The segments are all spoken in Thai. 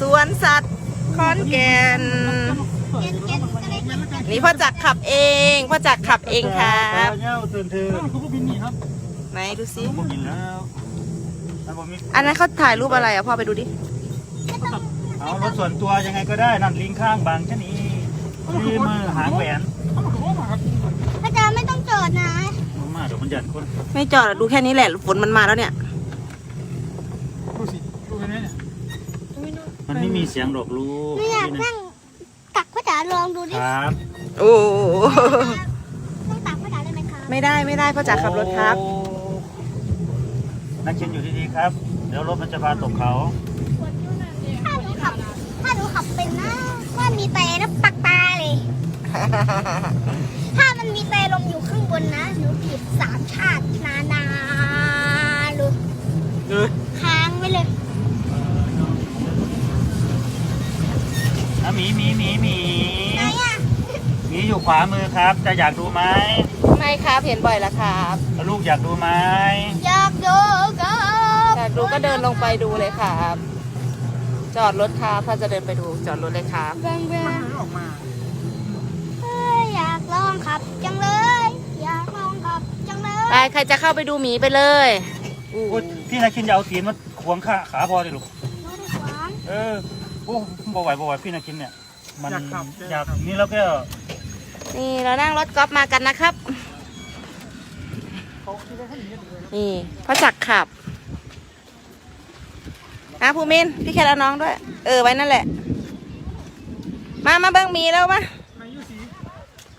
สวนสัตว์ขอนแก่น นี่พ่อจักรขับเอง พ่อจักรขับเองครับเงี้ยตื่นเธอเขาบินนีครับไหนดูสิผมบินแล้วอันนั้นเขาถ่ายรูปอะไรอะพ่อไปดูดิเอารถส่วนตัวยังไงก็ได้นั่นลิงข้างบางแค่นี้มีมือหางแหวนพระเจ้าไม่ต้องจอดนะมาเดี๋ยวมันหยันคน ไม่จอดดูแค่นี้แหละฝนมันมาแล้วเนี่ย ดูสิดูไปเนี่ย มันไม่มีเสียงหรอกลูกไม่อยากนั่งตักพระจ๋าลองดูดิครับโอ้นั่งตักพระจ๋าได้ไหมครับไม่ได้ไม่ได้พ่อจักรขับรถครับโอ้นักเขียนอยู่ดีๆครับ เดี๋ยวรถมันจะพาตกเขา ถ้าหนูขับ ถ้าหนูขับเป็นนะว่ามีแต่นะปักตาเลย ถ้ามันมีแต่ลมอยู่ข้างบนนะหนูผิดสามชาตินาน วามือครับ จะอยากดูไหมไม่ครับเห็นบ่อยแล้วครับแล้วลูกอยากดูไหมอยากดูก็อยากดูก็เดินลงไปดูเลยครับ จอดรถครับถ้าจะเดินไปดูจอดรถเลยครับแบงแบงเอ้ยอยากลองขับ จังเลย อยากลองขับจังเลยไปใครจะเข้าไปดูหมีไปเลยอู้โอ้ยพี่นาคินอย่าเอาตีนมาขวางขาขาพอดิลูกรถขวางเออโอ้บ่ไหวบ่ไหวพี่นาคินเนี่ยมันอยากนี่แล้วก็ นี่เรานั่งรถกอล์ฟมากันนะครับ นี่พ่อจักรขับอะภูมินพี่แคทเอาน้องด้วย เออไว้นั่นแหละ มามาเบิ้งหมีแล้วมามายุสี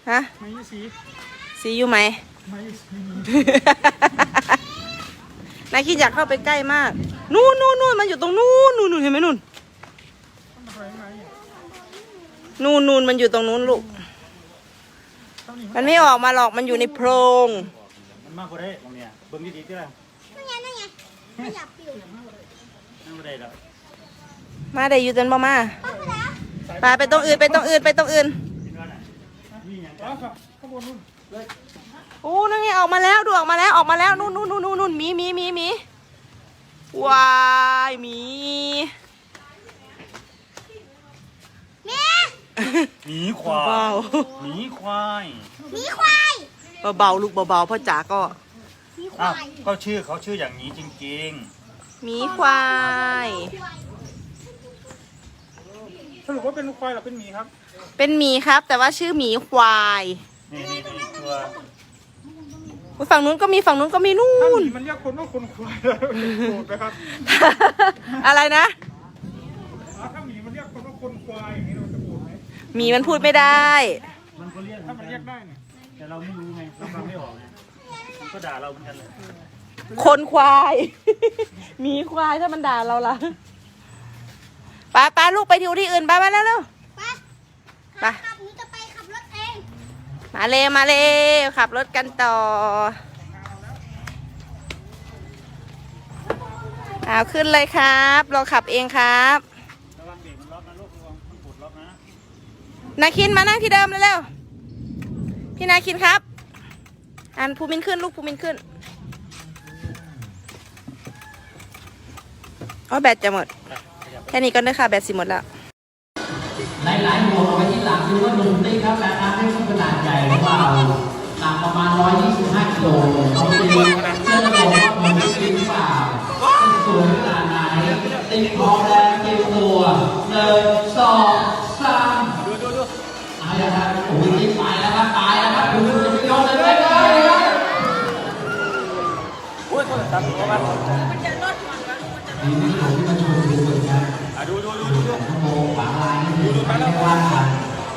ฮะมายุสีสีอยู่ไหมมายุสีนายคิดอยากเข้าไปใกล้มาก นู่นนู่นนู่นมันอยู่ตรงนู่นนู่นนู่นเห็นไหมนู่นนู่นนู่นมันอยู่ตรงนู้นลูก มันไม่ออกมาหรอกมันอยู่ในโพรง มันมากกว่าได้ตรงเนี้ยเบิ่งดีๆที่ละนั่นไงนั่นไงไม่อยากปิวนั่งบ่ได้แล้วมาได้อยู่จนบ่มาพ่อไปแล้วไปไปตรงอื่นไปตรงอื่นไปตรงอื่นคิดว่าน่ะนี่หยังครับโอ้นั่นไงออกมาแล้วดูออกมาแล้วออกมาแล้วนู่นนู่นนู่นนู่นนู่นหมีหมีหมีหมีว้ายหมี แม่ หมีควาเบายหมีควาย หมีควายๆเบาๆลูกเบาๆพ่อจ๋าก็หมีคอ้าววายก็ชื่อเขาชื่ออย่างนี้จริงหมีควายสรุปว่าเป็นควายหรือเป็นหมีครับ เป็นหมีครับ แต่ว่าชื่อหมีควายๆนี่นี่นี่ตัวอุ๊ยฝั่งนู้นก็มีฝั่งนู้นก็มีนู่ถ้าหมีนมันเรียกคนว่าคนควายโกรธนะครับอะไรนะอ่าถ้าหมีมันเรียกคนว่าคนควายอย่างนี้เราจะโกรธไหมหมีมันพูดไม่ได้ มันก็เรียกถ้ามันเรียกได้เนี่ยแต่เราไม่รู้ไงเราฟังไม่ออกไงมันก็ด่าเราเหมือนกันเลยคนควายหมีควายถ้ามันด่าเราล่ะป้าป้าลูกไปที่ที่อื่นป้ามาแล้วเร็ว ไปไปขับหนูจะไปขับรถเอง มาเลยมาเลยขับรถกันต่อเอาขึ้นเลยครับ เราขับเองครับ นาคินมานั่งที่เดิมเร็วๆพี่นาคินครับ อันภูมินขึ้นลูกภูมินขึ้นอ๋อแบตจะหมด แค่นี้ก็ได้ค่ะ แบตสิหมดแล้วหลายๆหัวเอาไว้ที่หลังดูว่าหนุ่มติ๊กครับแบบนั้นไม่ขนาดใหญ่ของเราหนักประมาณ 125กิโลเขาตีเชื่อจะบอกว่าหนุ่มติ๊กหรือเปล่าเป็นสูงขนาดไหนติ๊กพร้อมแล้วเตรียมตัวหนึ่งสอง โอ้ยโทษครับมว่าดีที่ผมที่มาชวนดูเหมือนกันอะดูดูดูดูดูชั่วโมงบางรายนี่ดูดูไปแล้ว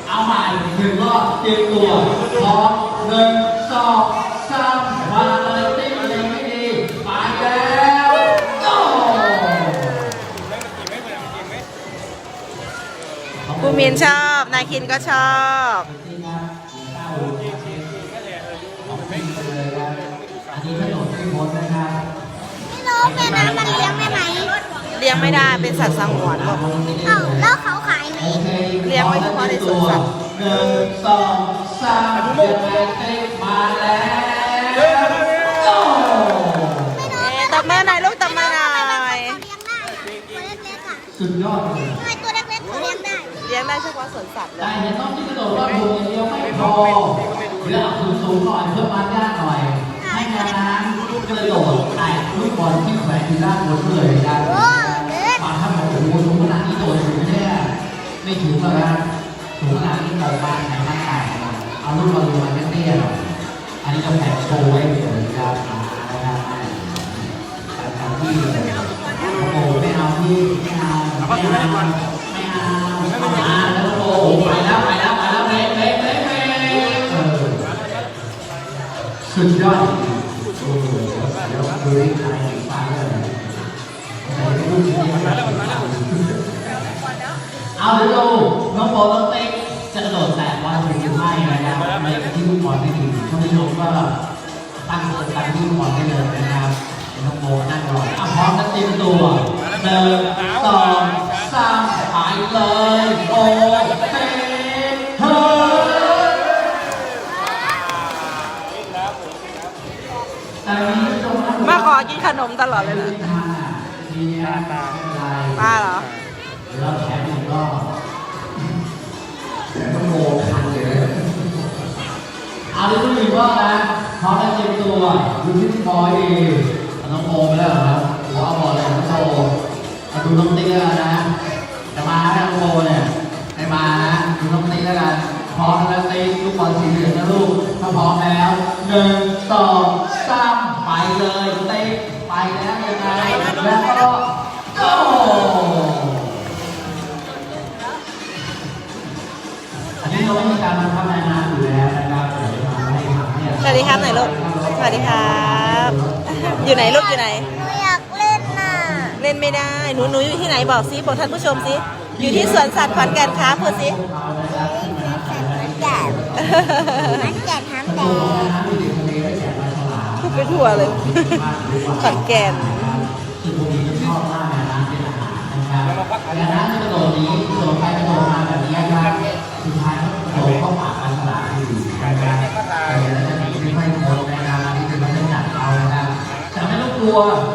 เอาใหม่หนึ่งรอบเตรียมตัวพร้อมหนึ่งสองสามวางเลยติ๊กเลยไม่ดีไปแล้วโอ้ภูมินชอบ นายคินก็ชอบ ลี้ยงไม่ได้เป็นสัตว์สงวนลูกเอ้าแล้วเขาขายไหมโอเคเลี้ยงไว้เฉพาะในสวนสัตว์หนึ่งสองสามเดินไปติ๊กมาแล้วโอ้เอ๊ะตบมือหน่อยลูกตบมือหน่อยเขาเลี้ยงได้ตัวเล็กๆอะสุดยอดเลยทำไมตัวเล็กๆเขาเลี้ยงได้ เลี้ยงได้เฉพาะสวนสัตว์เลแต่ยเห็นน้องที่กระโดดรอบวงอย่างเดียวไม่พอแล้วเอาสูงๆหน่อยเพื่อมัดยากหน่อยให้งานนั้นกระโดดไต่ลูกบอลที่แขวนอยู่ด้านบนเลยครั ไม่ถึงหรอกครับสูงขนาดนี้ตกบ้านไหนบ้านแตกเอาลูกบอลลงมาเตี้ยหน่อยอันนี้ก็แผ่โชว์ไว้เฉยๆครับอ่านะครับแต่ทำที่เลยโอ้โหไม่เอาที่ไม่เอาไม่เอาไม่เอาอ่เอาแล้วโอ้โหไปแล้วไปแล้วไปแล้วเบรกเบรกเบรกเบรกเออสุดยอดโอ้โหเดี๋ยวดูดิใครฟังเลย เอาเดี๋ยวดูน้องโบน้องเต็กจะกระโดดแตะบอลหรือไม่นะครับในที่ลูกบอลไม่ถึงท่านผู้ชมก็ตั้งตัวตั้งที่ลูกบอลได้เลยนะครับน้องโบนั่งรออะพร้อมกันเตรียมตัวหนึ่งสองสามไปเลยโบเต็กเฮ้แต่นี้ตรงนั้นมาขอกินขนมตลอดเลยเหรอป้าเหรอ แล้วแถม ก็แต่ต้องโมคันเลยเอาดิทุกทีว่านะพร้อมแล้วเตรียมตัวดูที่บอยดีน้องโมไปแล้วครับหัวเอาบอลเลยน้องโมมาดูน้องติ๊กแล้วนะจะมาแล้วน้องโมเนี่ยไม่มานะดูน้องติ๊กแล้วกันพร้อมแล้วติ๊กลูกบอลสีเหลืองนะลูกถ้าพร้อมแล้วหนึ่งสองสามไปเลยติ๊กไปแล้วยังไงแล้วก็ นนี้เราไม่มีการบังคับในน้ำอยู่แล้วนะครับเดี๋ยวจะทำให้ทำเนี่ยสวัสดีครับไหนลูก สวัสดีครับ อยู่ไหนลูกอยู่ไหน หนูอยากเล่นน่ะเล่นไม่ได้ หนูหนูอยู่ที่ไหนบอกซิบอกท่านผู้ชมซิอยู่ที่สวนสัตว์ขอนแก่นครับพูดซิมันแก่มันแก่ทำแต่พูดไปทั่วเลย ขอนแก่น คือพวกนี้ชอบมากในน้ำเป็นอาหารนะครับในน้ำที่กระโดดนี้กร แต่ไ